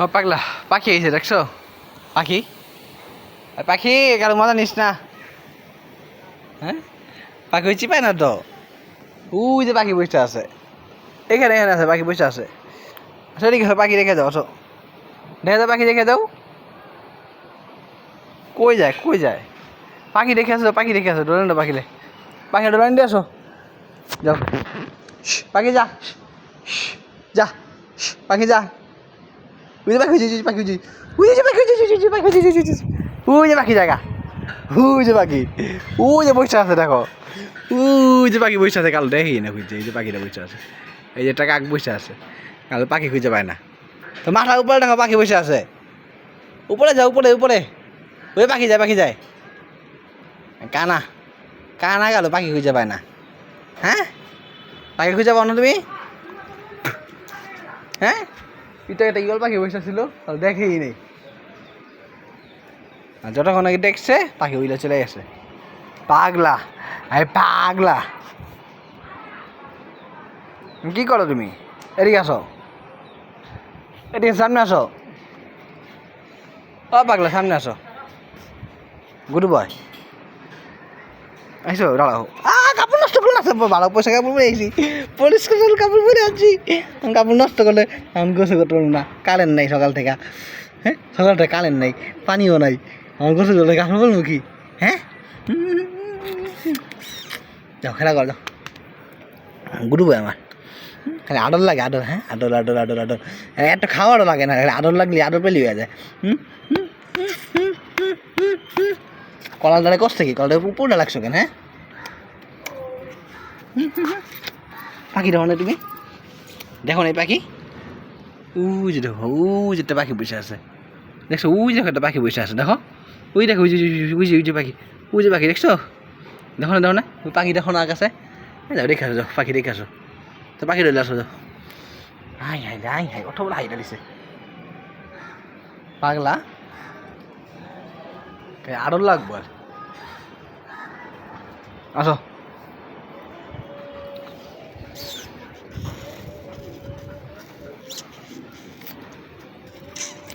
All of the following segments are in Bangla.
ও পাগলা। পাখি এসে দেখছ? পাখি? আর পাখি, কারও মজা নিস না। হ্যাঁ? পাখি চিপায় না তো? ওই যে পাখি বসে আছে। এখানে এখানে আছে, পাখি বসে আছে। আচ্ছা ঠিক আছে পাখি রেখে দাও আসো। রেখে দাও পাখি রেখে দাও কই যায় কই যায়? পাখি রেখে আসো, পাখি রেখে আসো ডোলেন পাখিলে পাখি ডোলেন আসো। যাও। পাখি যা। যা। পাখি যা। ওই যে পাখি উঠেছে পাখি উঠেছে ওই যে পাখি উঠেছে পাখি উঠেছে ওই যে পাখি জায়গা ওই যে পাখি ওই যে বসে আছে দেখো ওই যে পাখি বসে আছে কাল দেখি না খুঁজছে এই যে পাখিটা বসে আছে এই যে কাক বসে আছে কাল পাখি খুঁজে পায় না তো মাথার উপরে দেখো পাখি বসে আছে উপরে যাও উপরে উপরে ওই পাখি যায় পাখি যায় কানা কানা গেল পাখি খুঁজে পায় না হ্যাঁ পাখি খুঁজে পাও না তুমি হ্যাঁ এটা একটা ইগল পাখি বসে ছিল দেখেই নেই। যতক্ষণ নাকি দেখছে, পাখি উইলে চলে গেছে। পাগলা, আরে পাগলা। কি করো তুমি? এদিকে আসো। এদিকে সামনে আসো। ও পাগলা, সামনে আসো। Good boy. আইসো, দাঁড়াও। আ কাপড় না ভালো পয়সা কাপড় পরে আইছি। পরিষ্কার কাপড় পরে আছি। কাপড় নষ্ট করলে আমি গোসল করতে না। কারেন্ট নাই সকাল থেকে। হ্যাঁ? সকাল থেকে কারেন্ট নাই, পানিও নাই। আমার গোসল করলে কাপড় পরবো কি? হ্যাঁ? যাও, খেলা কর গুরু বই আমার। খালি আদর লাগে, আদর হ্যাঁ? আদর আদর আদর আরে একটা খাওয়ারও লাগে না। আদর লাগলে আদর পেলে হয়ে যায়। কলার দ্বারা কষ্ট কি? কলার উপরটা লাগছো কেন হ্যাঁ। পাখি দেখো না তুমি? দেখো না এই পাখি। যে দেখো যে একটা পাখি বসে আছে। দেখছ? উই দেখো একটা পাখি বসে আছে, দেখো? ওই দেখো যে ওই যে পাখি। ওই পাখি, দেখছ? দেখো না দেখো না? পাখি দেখো না আকাশে? যাও, দেখে আসো পাখি দেখে আসো। তো পাখি রইলে আসো, যাও। হাই হাই হাই হাই, কত বড় হাই ডালিছে পাগলা? কে আরও লাগবো আর। আসো।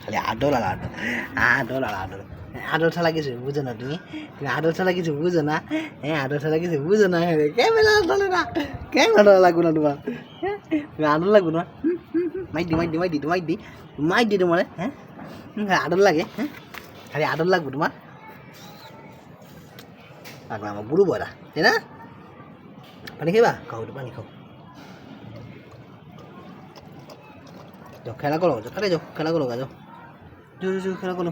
খালি আদর আর আদর আদর আর আদর আদর ছাড়া কিছু বুঝো না তুমি। তুমি আদর ছাড়া কিছু বুঝো না। হ্যাঁ আদর ছাড়া কিছু বুঝো না। হ্যাঁ ক্যামেরা চলে না। ক্যামেরা লাগবো না তোমার। হ্যাঁ? তুমি আদর লাগবো না। মাইট মাইট মাইট দি, মাইট মাইট তোমার হ্যাঁ আদর লাগে হ্যাঁ খালি আদর লাগবো তোমার। লাগবে আমার বুড়ো বয়রা, তাই না? পানি খাইবা খাও পানি খাও। যাও, খেলা করো, যাও যাও, খেলা করো যাও। যাও যাও, যাও খেলা করো